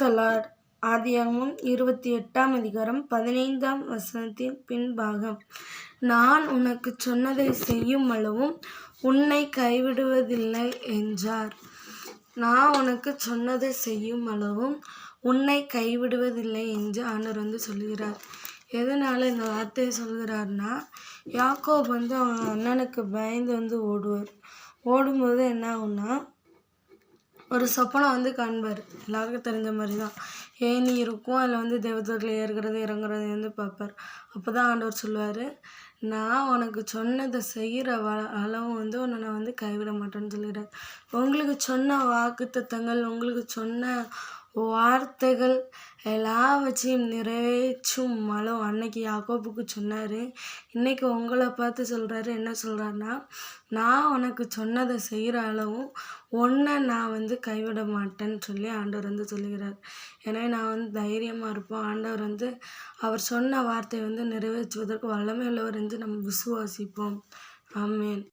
தலார். ஆதியாகமும் இருபத்தி எட்டாம் அதிகாரம் பதினைந்தாம் வசனத்தின் பின்பாகம். நான் உனக்கு சொன்னதை செய்யும் அளவும் உன்னை கைவிடுவதில்லை என்றார். நான் உனக்கு சொன்னதை செய்யும் அளவும் உன்னை கைவிடுவதில்லை என்று ஆண்டவர் வந்து சொல்கிறார் எதனால் இந்த வார்த்தையை சொல்கிறார்னா யாக்கோப் வந்து அவன் அண்ணனுக்கு பயந்து வந்து ஓடுவார். ஓடும்போது என்ன ஆகும்னா ஒரு சொப்பனம் வந்து காண்பார். எல்லாருக்கும் தெரிஞ்ச மாதிரி தான் ஏணி இருக்கும் அதில் வந்து தேவதூரில் ஏறுகிறது இறங்குறது வந்து பார்ப்பார். அப்போ தான் ஆண்டவர் சொல்லுவார் நான் உனக்கு சொன்னதை செய்கிற வ அளவு வந்து உன்னை நான் வந்து கைவிட மாட்டேன்னு சொல்லிடுறார். உங்களுக்கு சொன்ன வாக்குத்தத்தங்கள் உங்களுக்கு சொன்ன வார்த்தைகள் எல்லாவற்றையும் நிறைவேற்றும் மலம் அன்னைக்கு யாக்கோப்புக்கு சொன்னார். இன்னைக்கு உங்களை பார்த்து சொல்கிறாரு என்ன சொல்கிறாருன்னா நான் உனக்கு சொன்னதை செய்கிற அளவும் ஒன்றை நான் வந்து கைவிட மாட்டேன்னு சொல்லி ஆண்டவர் வந்து சொல்லுகிறார். ஏன்னா நான் வந்து தைரியமாக இருப்போம் ஆண்டவர் வந்து அவர் சொன்ன வார்த்தையை வந்து நிறைவேற்றுவதற்கு வல்லமை உள்ளவர் என்று நம்ம விசுவாசிப்போம். ஆமேன்.